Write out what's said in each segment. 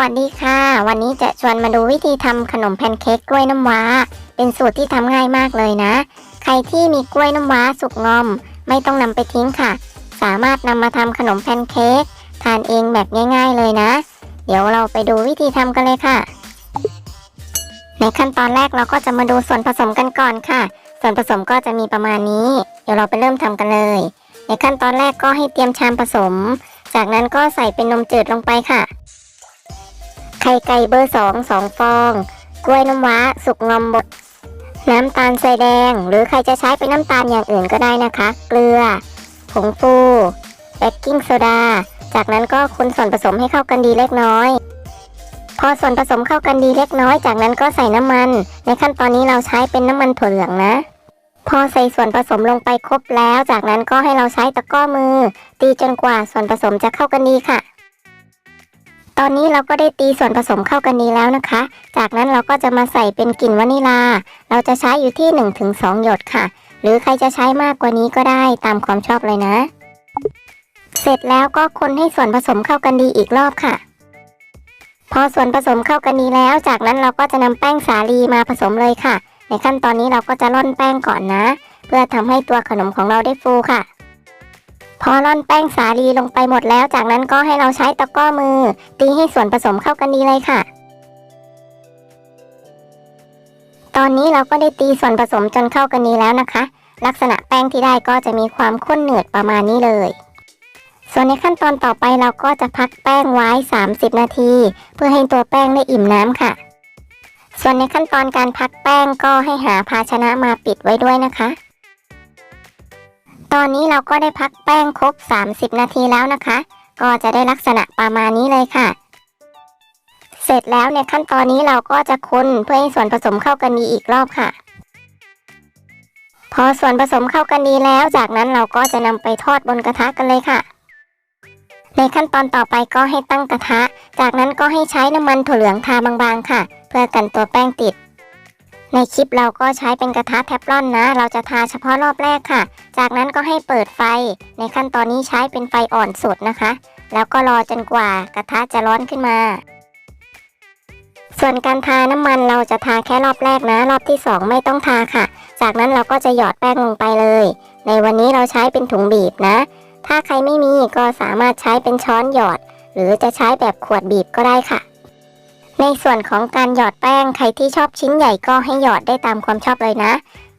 วัสดีค่ะ วันนี้จะชวนมาดูวิธีทำขนมแพนเค้กกล้วยน้ำว้า เป็นสูตรที่ทำง่ายมากเลยนะ ใครที่มีกล้วยน้ำว้าสุกงอม ไม่ต้องนำไปทิ้งค่ะ สามารถนำมาทำขนมแพนเค้กทานเองแบบง่าย ๆเลยนะ เดี๋ยวเราไปดูวิธีทำกันเลยค่ะ ในขั้นตอนแรกเราก็จะมาดูส่วนผสมกันก่อนค่ะ ส่วนผสมก็จะมีประมาณนี้ เดี๋ยวเราไปเริ่มทำกันเลย ในขั้นตอนแรกก็ให้เตรียมชามผสม จากนั้นก็ใส่เป็นนมจืดลงไปค่ะ ไข่ไก่เบอร์สองสองฟอง กล้วยน้ำว้า สุกงอมบด น้ำตาลทรายแดง หรือใครจะใช้เป็นน้ำตาลอย่างอื่นก็ได้นะคะ เกลือ ผงฟูเบกกิ้งโซดา จากนั้นก็คนส่วนผสมให้เข้ากันดีเล็กน้อย พอส่วนผสมเข้ากันดีเล็กน้อย จากนั้นก็ใส่น้ำมัน ในขั้นตอนนี้เราใช้เป็นน้ำมันถั่วเหลืองนะ พอใส่ส่วนผสมลงไปครบแล้ว จากนั้นก็ให้เราใช้ตะกร้อมือ ตีจนกว่าส่วนผสมจะเข้ากันดีค่ะ ตอนนี้เราก็ได้ตีส่วนผสมเข้ากันดีแล้วนะคะ จากนั้นเราก็จะมาใส่เป็นกลิ่นวานิลา เราจะใช้อยู่ที่ 1-2 หยดค่ะ หรือใครจะใช้มากกว่านี้ก็ได้ตามความชอบเลยนะ เสร็จแล้วก็คนให้ส่วนผสมเข้ากันดีอีกรอบค่ะ พอส่วนผสมเข้ากันดีแล้ว จากนั้นเราก็จะนำแป้งสาลีมาผสมเลยค่ะ ในขั้นตอนนี้เราก็จะร่อนแป้งก่อนนะ เพื่อทำให้ตัวขนมของเราได้ฟูค่ะ พอร่อนแป้งสาลีลงไปหมดแล้ว จากนั้นก็ให้เราใช้ตะกร้อมือ ตีให้ส่วนผสมเข้ากันดีเลยค่ะ ตอนนี้เราก็ได้ตีส่วนผสมจนเข้ากันดีแล้วนะคะ ลักษณะแป้งที่ได้ก็จะมีความข้นเหนืดประมาณนี้เลย ส่วนในขั้นตอนต่อไปเราก็จะพักแป้งไว้ 30 นาที เพื่อให้ตัวแป้งได้อิ่มน้ำค่ะ ส่วนในขั้นตอนการพักแป้งก็ให้หาภาชนะมาปิดไว้ด้วยนะคะ ตอนนี้เราก็ได้พักแป้งครบ 30 นาทีแล้วนะคะ ก็จะได้ลักษณะประมาณนี้เลยค่ะ เสร็จแล้วในขั้นตอนนี้เราก็จะคนเพื่อให้ส่วนผสมเข้ากันดีอีกรอบค่ะ พอส่วนผสมเข้ากันดีแล้ว จากนั้นเราก็จะนำไปทอดบนกระทะกันเลยค่ะ ในขั้นตอนต่อไปก็ให้ตั้งกระทะ จากนั้นก็ให้ใช้น้ำมันถั่วเหลืองทาบางๆค่ะ เพื่อกันตัวแป้งติด ในคลิปเราก็ใช้เป็นกระทะแทฟลอนนะ เราจะทาเฉพาะรอบแรกค่ะ จากนั้นก็ให้เปิดไฟ ในขั้นตอนนี้ใช้เป็นไฟอ่อนสุดนะคะ แล้วก็รอจนกว่ากระทะจะร้อนขึ้นมา ส่วนการทาน้ำมันเราจะทาแค่รอบแรกนะ รอบที่สองไม่ต้องทาค่ะ จากนั้นเราก็จะหยอดแป้งลงไปเลย ในวันนี้เราใช้เป็นถุงบีบนะ ถ้าใครไม่มีก็สามารถใช้เป็นช้อนหยอด หรือจะใช้แบบขวดบีบก็ได้ค่ะ ในส่วนของการหยอดแป้งใครที่ชอบชิ้นใหญ่ก็ให้หยอดได้ตามความชอบเลยนะ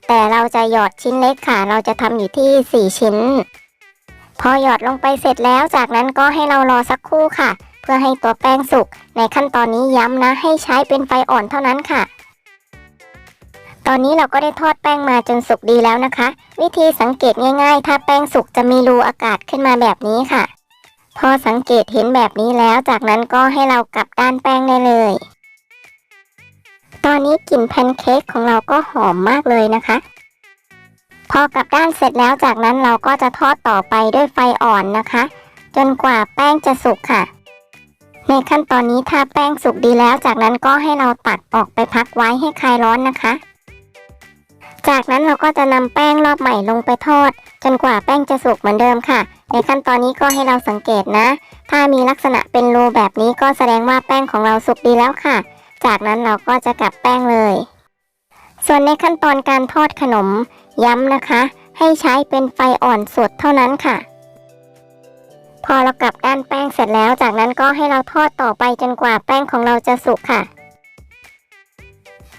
แต่เราจะหยอดชิ้นเล็กค่ะ เราจะทำอยู่ที่ 4 ชิ้น พอหยอดลงไปเสร็จแล้วจากนั้นก็ให้เรารอสักครู่ค่ะ เพื่อให้ตัวแป้งสุก ในขั้นตอนนี้ย้ำนะ ให้ใช้เป็นไฟอ่อนเท่านั้นค่ะ ตอนนี้เราก็ได้ทอดแป้งมาจนสุกดีแล้วนะคะ วิธีสังเกตง่าย ๆ ถ้าแป้งสุกจะมีรูอากาศขึ้นมาแบบนี้ค่ะ พอสังเกตเห็นแบบนี้แล้วจากนั้นก็ให้เรากลับด้านแป้งได้เลย ตอนนี้กลิ่นแพนเค้กของเราก็หอมมากเลยนะคะ พอกลับด้านเสร็จแล้วจากนั้นเราก็จะทอดต่อไปด้วยไฟอ่อนนะคะ จนกว่าแป้งจะสุกค่ะ ในขั้นตอนนี้ถ้าแป้งสุกดีแล้ว จากนั้นก็ให้เราตักออกไปพักไว้ให้คลายร้อนนะคะ จากนั้นเราก็จะนำแป้งรอบใหม่ลงไปทอด จนกว่าแป้งจะสุกเหมือนเดิมค่ะ ในขั้นตอนนี้ก็ให้เราสังเกตนะ ถ้ามีลักษณะเป็นรูแบบนี้ก็แสดงว่าแป้งของเราสุกดีแล้วค่ะ จากนั้นเราก็จะกลับแป้งเลย ส่วนในขั้นตอนการทอดขนม ย้ำนะคะ ให้ใช้เป็นไฟอ่อนสุดเท่านั้นค่ะ พอเรากลับด้านแป้งเสร็จแล้ว จากนั้นก็ให้เราทอดต่อไปจนกว่าแป้งของเราจะสุกค่ะ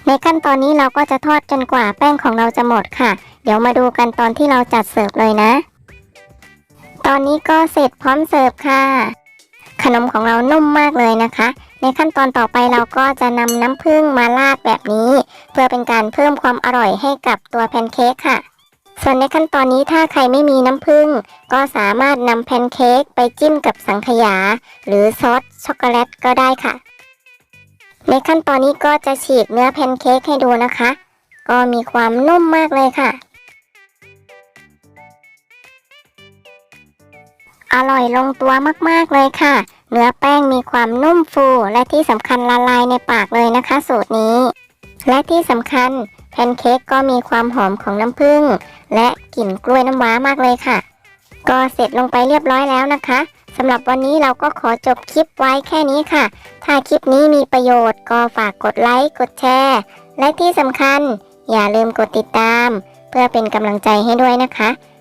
ในขั้นตอนนี้เราก็จะทอดจนกว่าแป้งของเราจะหมดค่ะ เดี๋ยวมาดูกันตอนที่เราจัดเสิร์ฟเลยนะ ตอนนี้ก็เสร็จพร้อมเสิร์ฟค่ะ ขนมของเรานุ่มมากเลยนะคะ ในขั้นตอนต่อไปเราก็จะนำน้ำผึ้งมาราดแบบนี้ เพื่อเป็นการเพิ่มความอร่อยให้กับตัวแพนเค้กค่ะ ส่วนในขั้นตอนนี้ถ้าใครไม่มีน้ำผึ้งก็สามารถนำแพนเค้กไปจิ้มกับสังขยา หรือซอสช็อกโกแลตก็ได้ค่ะ ในขั้นตอนนี้ก็จะฉีกเนื้อแพนเค้กให้ดูนะคะ ก็มีความนุ่มมากเลยค่ะ อร่อยลงตัวมากๆเลยค่ะ เนื้อแป้งมีความนุ่มฟูและที่สำคัญละลายในปากเลยนะคะ สูตรนี้ และที่สำคัญแพนเค้กก็มีความหอมของน้ำผึ้งและกลิ่นกล้วยน้ำว้ามากเลยค่ะ ก็เสร็จลงไปเรียบร้อยแล้วนะคะสำหรับวันนี้เราก็ขอจบคลิปไว้แค่นี้ค่ะ ถ้าคลิปนี้มีประโยชน์ก็ฝากกดไลค์ กดแชร์ และที่สำคัญ อย่าลืมกดติดตาม เพื่อเป็นกำลังใจให้ด้วยนะคะ